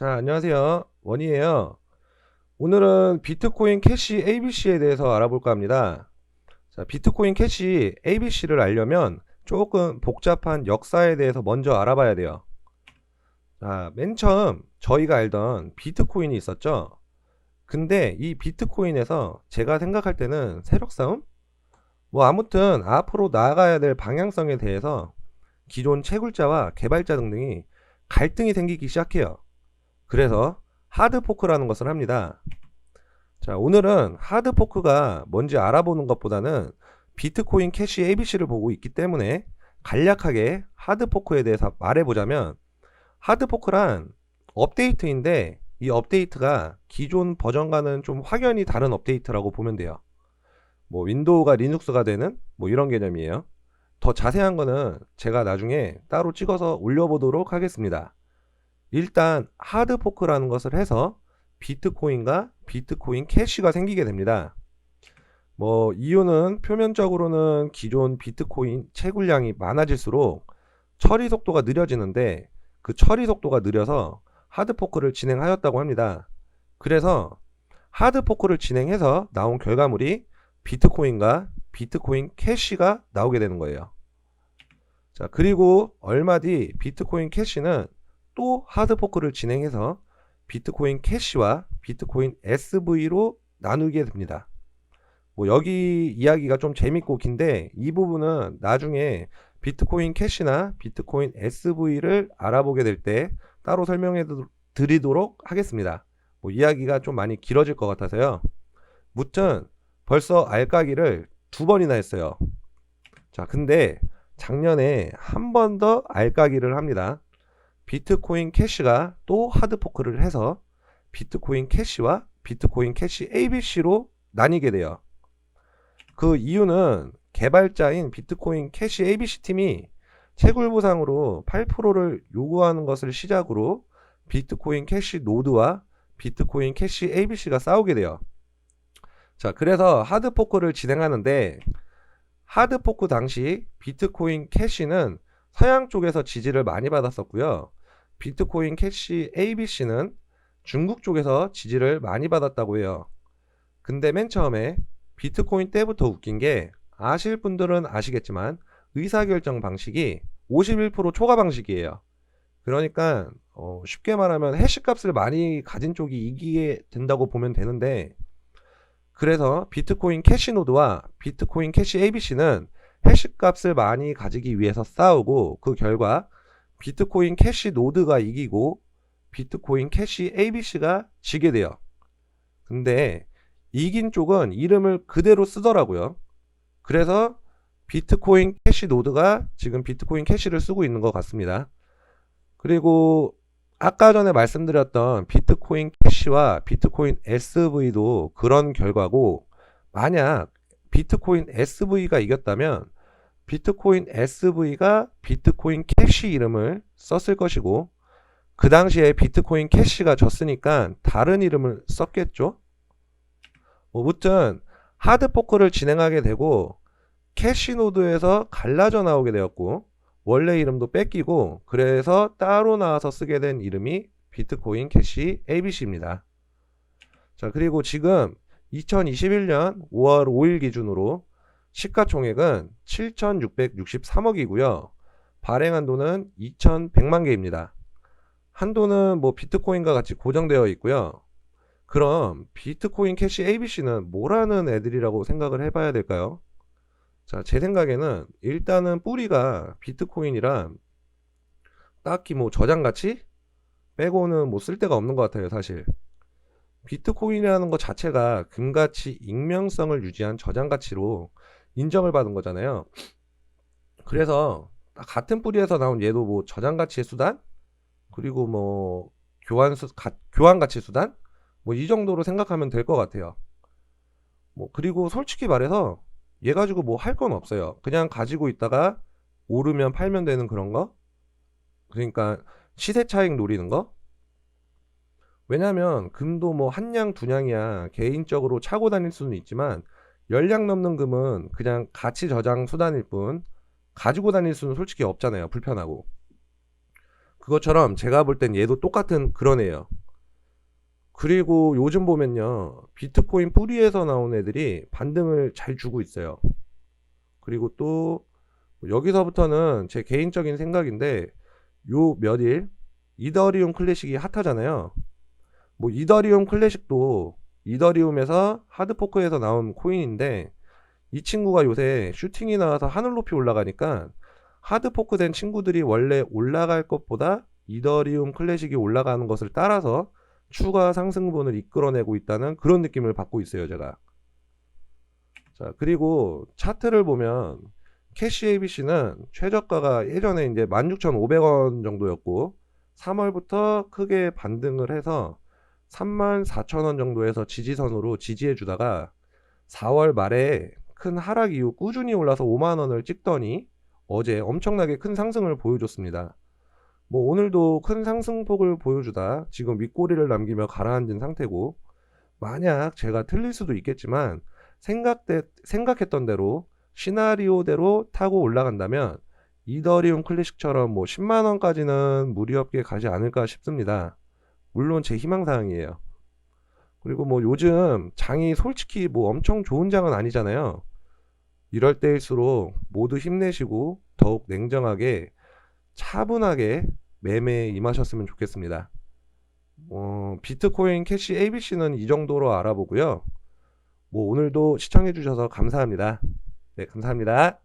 자, 안녕하세요. 원이에요. 오늘은 비트코인 캐시 ABC에 대해서 알아볼까 합니다. 자, 비트코인 캐시 ABC를 알려면 조금 복잡한 역사에 대해서 먼저 알아봐야 돼요. 자, 맨 처음 저희가 알던 비트코인이 있었죠. 근데 이 비트코인에서 제가 생각할 때는 세력 싸움? 뭐 아무튼 앞으로 나아가야 될 방향성에 대해서 기존 채굴자와 개발자 등등이 갈등이 생기기 시작해요. 그래서 하드 포크라는 것을 합니다. 자, 오늘은 하드 포크가 뭔지 알아보는 것보다는 비트코인 캐시 ABC를 보고 있기 때문에 간략하게 하드 포크에 대해서 말해보자면 하드 포크란 업데이트인데 이 업데이트가 기존 버전과는 좀 확연히 다른 업데이트라고 보면 돼요. 뭐 윈도우가 리눅스가 되는 뭐 이런 개념이에요. 더 자세한 거는 제가 나중에 따로 찍어서 올려보도록 하겠습니다. 일단 하드포크라는 것을 해서 비트코인과 비트코인 캐시가 생기게 됩니다. 뭐 이유는 표면적으로는 기존 비트코인 채굴량이 많아질수록 처리 속도가 느려지는데 그 처리 속도가 느려서 하드포크를 진행하였다고 합니다. 그래서 하드포크를 진행해서 나온 결과물이 비트코인과 비트코인 캐시가 나오게 되는 거예요. 자, 그리고 얼마 뒤 비트코인 캐시는 또 하드포크를 진행해서 비트코인 캐시와 비트코인 SV로 나누게 됩니다. 뭐 여기 이야기가 좀 재밌고 긴데 이 부분은 나중에 비트코인 캐시나 비트코인 SV를 알아보게 될 때 따로 설명해 드리도록 하겠습니다. 뭐 이야기가 좀 많이 길어질 것 같아서요. 무튼 벌써 알까기를 두 번이나 했어요. 자, 근데 작년에 한 번 더 알까기를 합니다. 비트코인 캐시가 또 하드포크를 해서 비트코인 캐시와 비트코인 캐시 ABC로 나뉘게 돼요. 그 이유는 개발자인 비트코인 캐시 ABC 팀이 채굴 보상으로 8%를 요구하는 것을 시작으로 비트코인 캐시 노드와 비트코인 캐시 ABC가 싸우게 돼요. 자, 그래서 하드포크를 진행하는데 하드포크 당시 비트코인 캐시는 서양 쪽에서 지지를 많이 받았었고요. 비트코인 캐시 ABC는 중국 쪽에서 지지를 많이 받았다고 해요. 근데 맨 처음에 비트코인 때부터 웃긴 게 아실 분들은 아시겠지만 의사결정 방식이 51% 초과 방식이에요. 그러니까 어 쉽게 말하면 해시값을 많이 가진 쪽이 이기게 된다고 보면 되는데 그래서 비트코인 캐시 노드와 비트코인 캐시 ABC는 해시값을 많이 가지기 위해서 싸우고 그 결과 비트코인 캐시 노드가 이기고 비트코인 캐시 ABC가 지게 돼요. 근데 이긴 쪽은 이름을 그대로 쓰더라고요. 그래서 비트코인 캐시 노드가 지금 비트코인 캐시를 쓰고 있는 것 같습니다. 그리고 아까 전에 말씀드렸던 비트코인 캐시와 비트코인 SV도 그런 결과고 만약 비트코인 SV가 이겼다면 비트코인 SV가 비트코인 캐시 이름을 썼을 것이고 그 당시에 비트코인 캐시가 졌으니까 다른 이름을 썼겠죠. 뭐 무튼 하드포크를 진행하게 되고 캐시 노드에서 갈라져 나오게 되었고 원래 이름도 뺏기고 그래서 따로 나와서 쓰게 된 이름이 비트코인 캐시 ABC입니다. 자 그리고 지금 2021년 5월 5일 기준으로 시가총액은 7,663억이고요. 발행 한도는 2,100만 개입니다. 한도는 뭐 비트코인과 같이 고정되어 있고요. 그럼 비트코인 캐시 ABC는 뭐라는 애들이라고 생각을 해봐야 될까요? 자, 제 생각에는 일단은 뿌리가 비트코인이란 딱히 뭐 저장 가치 빼고는 뭐 쓸 데가 없는 것 같아요, 사실. 비트코인이라는 것 자체가 금가치 익명성을 유지한 저장 가치로 인정을 받은 거잖아요. 그래서 같은 뿌리에서 나온 얘도 뭐 저장 가치의 수단 그리고 뭐 교환 수 가, 교환 가치 수단 뭐 이 정도로 생각하면 될 것 같아요. 뭐 그리고 솔직히 말해서 얘 가지고 뭐 할 건 없어요. 그냥 가지고 있다가 오르면 팔면 되는 그런 거. 그러니까 시세 차익 노리는 거. 왜냐면 금도 뭐 한양 두냥이야 개인적으로 차고 다닐 수는 있지만 열량 넘는 금은 그냥 가치 저장 수단일 뿐 가지고 다닐 수는 솔직히 없잖아요. 불편하고. 그것처럼 제가 볼 땐 얘도 똑같은 그런 애예요. 그리고 요즘 보면요. 비트코인 뿌리에서 나온 애들이 반등을 잘 주고 있어요. 그리고 또 여기서부터는 제 개인적인 생각인데 요 몇일 이더리움 클래식이 핫하잖아요. 뭐 이더리움 클래식도 이더리움에서 하드포크에서 나온 코인인데 이 친구가 요새 슈팅이 나와서 하늘 높이 올라가니까 하드포크 된 친구들이 원래 올라갈 것보다 이더리움 클래식이 올라가는 것을 따라서 추가 상승분을 이끌어내고 있다는 그런 느낌을 받고 있어요, 제가. 자, 그리고 차트를 보면 캐시 ABC는 최저가가 예전에 이제 16,500원 정도였고 3월부터 크게 반등을 해서 34,000원 정도에서 지지선으로 지지해 주다가 4월 말에 큰 하락 이후 꾸준히 올라서 5만 원을 찍더니 어제 엄청나게 큰 상승을 보여줬습니다. 뭐 오늘도 큰 상승폭을 보여주다 지금 윗꼬리를 남기며 가라앉은 상태고 만약 제가 틀릴 수도 있겠지만 생각대, 생각했던 대로 시나리오대로 타고 올라간다면 이더리움 클래식처럼 뭐 10만 원까지는 무리 없게 가지 않을까 싶습니다. 물론 제 희망사항이에요. 그리고 뭐 요즘 장이 솔직히 뭐 엄청 좋은 장은 아니잖아요. 이럴 때일수록 모두 힘내시고 더욱 냉정하게 차분하게 매매에 임하셨으면 좋겠습니다. 어, 비트코인 캐시 ABC는 이 정도로 알아보고요. 뭐 오늘도 시청해 주셔서 감사합니다. 네, 감사합니다.